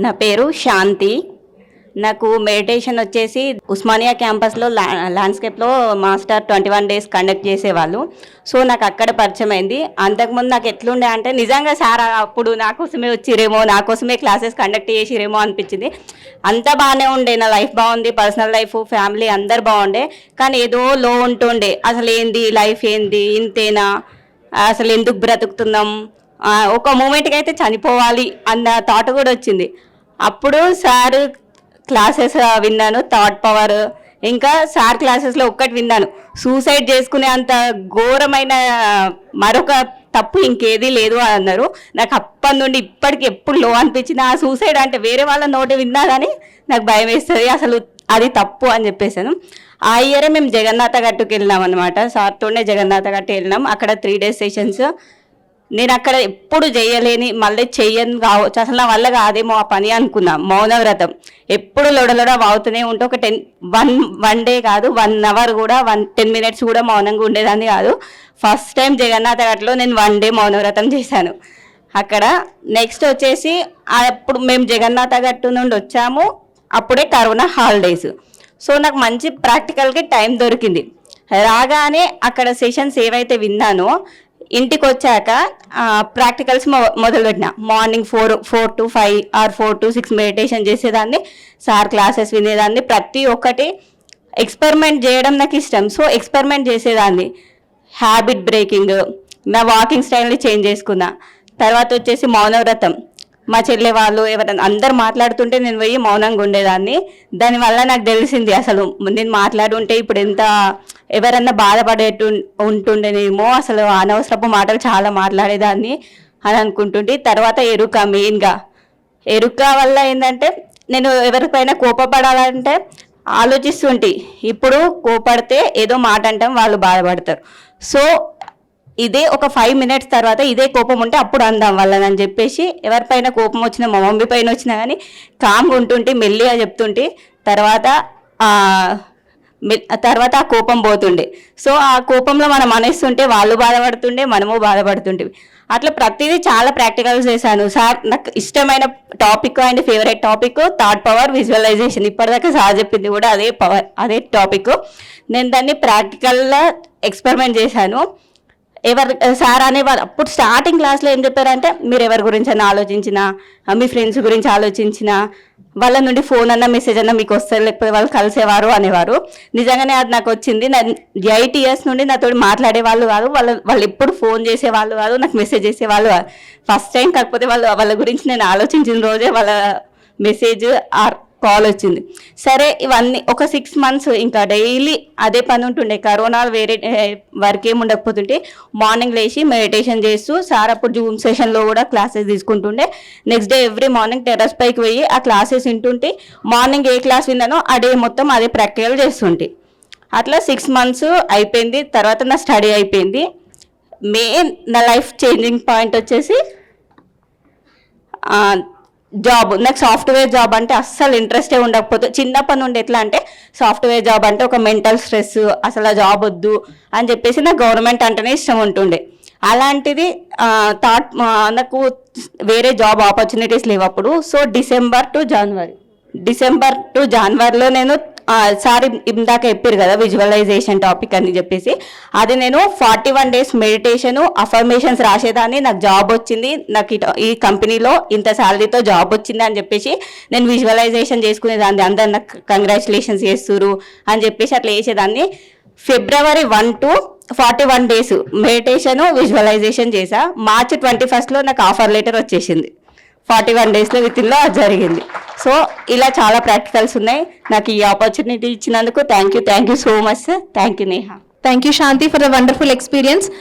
నా పేరు శాంతి. నాకు మెడిటేషన్ వచ్చేసి ఉస్మానియా క్యాంపస్లో లా ల్యాండ్స్కేప్లో master twenty one days conduct చేసేవాళ్ళు. సో నాకు అక్కడ పరిచయం అయింది. అంతకుముందు నాకు ఎట్లుండే అంటే నిజంగా సార్ అప్పుడు నా కోసమే వచ్చిరేమో నా కోసమే క్లాసెస్ కండక్ట్ చేసిరేమో అనిపించింది. అంత బాగానే ఉండే నా లైఫ్ బాగుంది పర్సనల్ లైఫ్ ఫ్యామిలీ అందరు బాగుండే. కానీ ఏదో లో ఉంటుండే అసలు ఏంది లైఫ్ ఏంది ఇంతేనా అసలు ఎందుకు బ్రతుకుతున్నాం ఒక మూమెంట్కి అయితే చనిపోవాలి అన్న థాట్ కూడా వచ్చింది. అప్పుడు సార్ క్లాసెస్ విన్నాను. థాట్ పవర్ ఇంకా సార్ క్లాసెస్లో ఒక్కటి విన్నాను. సూసైడ్ చేసుకునే అంత ఘోరమైన మరొక తప్పు ఇంకేది లేదు అని అన్నారు. నాకు అప్పటి నుండి ఇప్పటికి ఎప్పుడు లో అనిపించింది. ఆ సూసైడ్ అంటే వేరే వాళ్ళ నోటి విన్నా కానీ నాకు భయం వేస్తుంది. అసలు అది తప్పు అని చెప్పేసాను. ఆ ఇయరే మేము జగన్నాథ గట్టుకు వెళ్ళినాం అనమాట సార్తోనే జగన్నాథ గట్టు వెళ్ళినాం. అక్కడ త్రీ డేస్ సెషన్స్ నేను అక్కడ ఎప్పుడు చేయలేని మళ్ళీ చెయ్యను కావచ్చు. అసలు నా వల్ల కాదేమో ఆ పని అనుకున్నా. మౌనవ్రతం. ఎప్పుడు లొడలొడ వాగుతూనే ఉంటే ఒక టెన్ వన్ వన్ డే కాదు వన్ అవర్ కూడా వన్ టెన్ మినిట్స్ కూడా మౌనంగా ఉండేదాన్ని కాదు. ఫస్ట్ టైం జగన్నాథ ఘాట్లో నేను వన్ డే మౌనవ్రతం చేశాను. అక్కడ నెక్స్ట్ వచ్చేసి అప్పుడు మేము జగన్నాథ గట్టు నుండి వచ్చాము అప్పుడే కరోనా హాలిడేస్. సో నాకు మంచి ప్రాక్టికల్కి టైం దొరికింది. రాగానే అక్కడ సెషన్స్ ఏవైతే విన్నానో ఇంటికి వచ్చాక ప్రాక్టికల్స్ మొదలుపెట్టిన. Morning four four to five or four to six meditation చేసేదాన్ని. సార్ క్లాసెస్ వినేదాన్ని. ప్రతి ఒక్కటి ఎక్స్పెరిమెంట్ చేయడం నాకు ఇష్టం. సో ఎక్స్పెరిమెంట్ చేసేదాన్ని. హ్యాబిట్ బ్రేకింగ్ నా వాకింగ్ స్టైల్ని చేంజ్ చేసుకున్నా. తర్వాత వచ్చేసి మౌనవ్రతం. మా చెల్లె వాళ్ళు ఎవరైనా అందరు మాట్లాడుతుంటే నేను పోయి మౌనంగా ఉండేదాన్ని. దానివల్ల నాకు తెలిసింది అసలు నేను మాట్లాడుంటే ఇప్పుడు ఎంత ఎవరన్నా బాధపడేటు ఉంటుండేనేమో అసలు అనవసరపు మాటలు చాలా మాట్లాడేదాన్ని అని అనుకుంటుంటే తర్వాత ఎరుక మెయిన్గా. ఎరుక వల్ల ఏంటంటే నేను ఎవరిపైన కోపపడాలంటే ఆలోచిస్తుంటే. ఇప్పుడు కోపడితే ఏదో మాట అంటాం వాళ్ళు బాధపడతారు. సో ఇదే ఒక ఫైవ్ మినిట్స్ తర్వాత ఇదే కోపం ఉంటే అప్పుడు అందాం వాళ్ళని చెప్పేసి ఎవరిపైన కోపం వచ్చినా మా మమ్మీ పైన వచ్చినా కానీ కామ్గా ఉంటుంటే మెల్లిగా చెప్తుంటే తర్వాత తర్వాత ఆ కోపం పోతుండే. సో ఆ కోపంలో మనం అనేస్తుంటే వాళ్ళు బాధపడుతుండే మనము బాధపడుతుంటే. అట్లా ప్రతిదీ చాలా ప్రాక్టికల్స్ చేశాను. సార్ నాకు ఇష్టమైన topic and favourite topic thought power visualisation ఇప్పటిదాకా సార్ చెప్పింది కూడా అదే పవర్ అదే టాపిక్ నేను దాన్ని ప్రాక్టికల్గా ఎక్స్పెరిమెంట్ చేశాను. ఎవరు సార్ అనేవాళ్ళు. అప్పుడు స్టార్టింగ్ క్లాస్లో ఏం చెప్పారంటే మీరు ఎవరి గురించి అయినా ఆలోచించినా మీ ఫ్రెండ్స్ గురించి ఆలోచించినా వాళ్ళ నుండి ఫోన్ అన్న మెసేజ్ అన్న మీకు వస్తారు లేకపోతే వాళ్ళు కలిసేవారు అనేవారు. నిజంగానే అది నాకు వచ్చింది. నా ఎయిట్ ఇయర్స్ నుండి నాతో మాట్లాడే వాళ్ళు కాదు వాళ్ళ వాళ్ళు ఎప్పుడు ఫోన్ చేసేవాళ్ళు కాదు నాకు మెసేజ్ చేసేవాళ్ళు ఫస్ట్ టైం కాకపోతే వాళ్ళు వాళ్ళ గురించి నేను ఆలోచించిన రోజే వాళ్ళ మెసేజ్ ఆర్ కాల్ వచ్చింది. సరే ఇవన్నీ ఒక సిక్స్ మంత్స్ ఇంకా డైలీ అదే పని ఉంటుండే. కరోనా వేరే వర్క్ ఏమి ఉండకపోతుంటే మార్నింగ్ లేచి మెడిటేషన్ చేస్తూ సార్ అప్పుడు జూమ్ సెషన్లో కూడా classes తీసుకుంటుండే. Next day every morning terrace పైకి పోయి ఆ క్లాసెస్ వింటుంటే మార్నింగ్ ఏ క్లాస్ విన్నానో ఆ డే మొత్తం అదే ప్రాక్టికల్ చేస్తుంటే. అట్లా సిక్స్ మంత్స్ అయిపోయింది. తర్వాత నా స్టడీ అయిపోయింది. మెయిన్ నా లైఫ్ చేంజింగ్ పాయింట్ వచ్చేసి జాబ్. నాకు సాఫ్ట్వేర్ జాబ్ అంటే అస్సలు ఇంట్రెస్టే ఉండకపోతే చిన్నప్పటి నుండి ఎట్లా అంటే సాఫ్ట్వేర్ జాబ్ అంటే ఒక మెంటల్ స్ట్రెస్ అసలు ఆ జాబ్ వద్దు అని చెప్పేసి నాకు గవర్నమెంట్ అంటేనే ఇష్టం ఉంటుండే. అలాంటిది థాట్ నాకు వేరే జాబ్ ఆపర్చునిటీస్ లేవు అప్పుడు so December to January December to జనవరిలో నేను సార్ ఇందాక చెప్పారు కదా విజువలైజేషన్ టాపిక్ అని చెప్పేసి. అది నేను forty one days meditation affirmations రాసేదాన్ని. నాకు జాబ్ వచ్చింది. నాకు ఈ కంపెనీలో ఇంత శాలరీతో జాబ్ వచ్చింది అని చెప్పేసి నేను విజువలైజేషన్ చేసుకునేదాన్ని. అందరు నాకు కంగ్రాచులేషన్స్ చేస్తురు అని చెప్పేసి అట్లా చేసేదాన్ని. ఫిబ్రవరి one to forty one days meditation visualisation చేసా మార్చ్ ట్వంటీ ఫస్ట్లో నాకు ఆఫర్ లెటర్ వచ్చేసింది. ఫార్టీ వన్ డేస్లో విత్ ఇన్లో అది జరిగింది. సో ఇలా చాలా ప్రాక్టికల్స్ ఉన్నాయి. నాకు ఈ ఆపర్చునిటీ ఇచ్చినందుకు thank you thank you so much sir. Thank you Neha. Thank you Shanti for the wonderful experience.